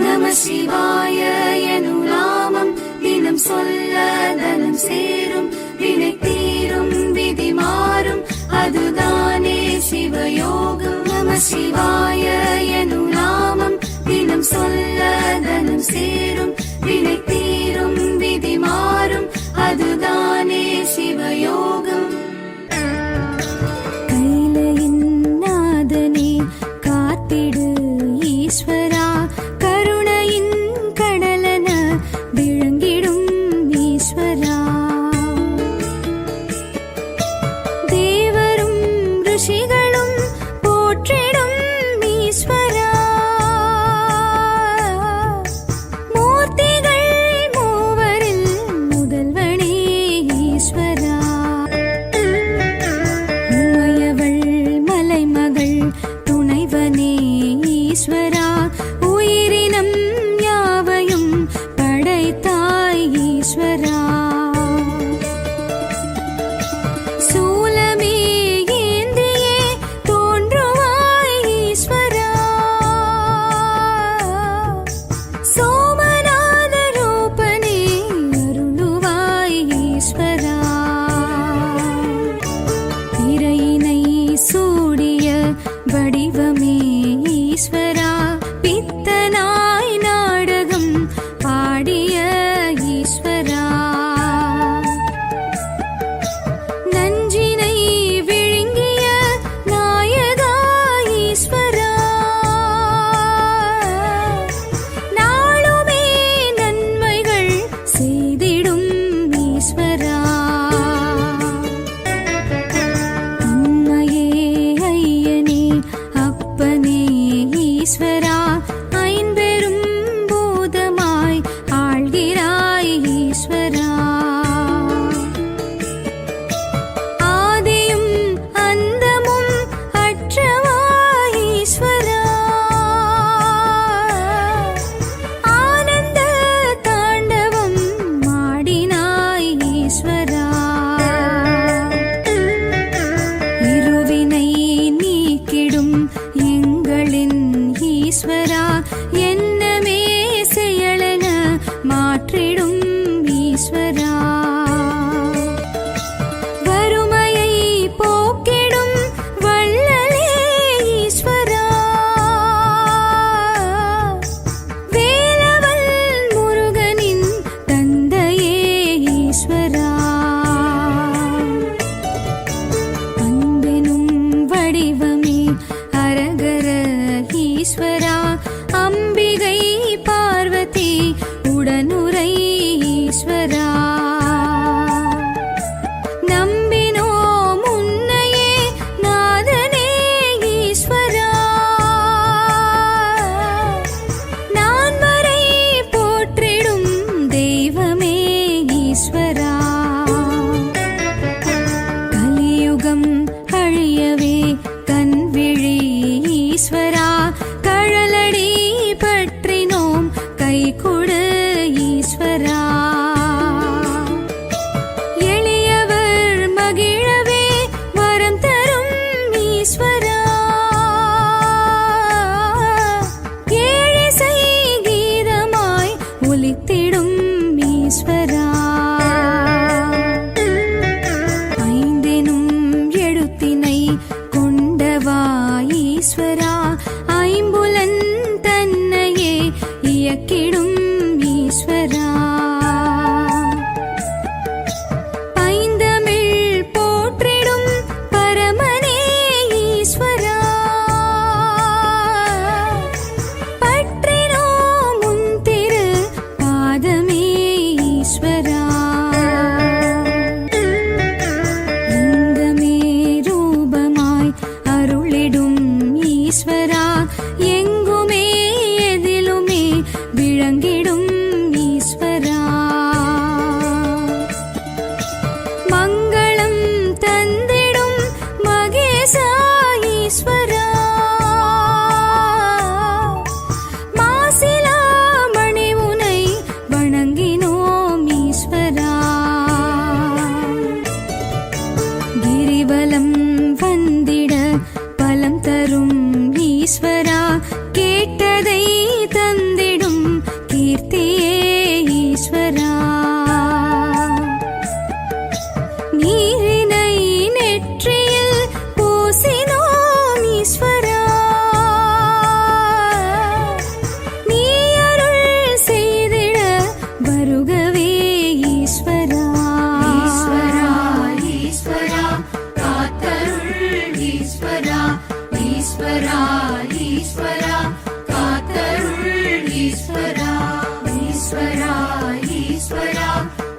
நம சிவாய எனும் நாமம் தினம் சொல்ல தனம் சேரும் வினை ஈஸ்வரா ஐந்தெனும் எழுத்தினை கொண்டவா ஈஸ்வரா. ஐம்புலன் தன்னையே இயக்கிடும் ஈஸ்வரா. but whispered on.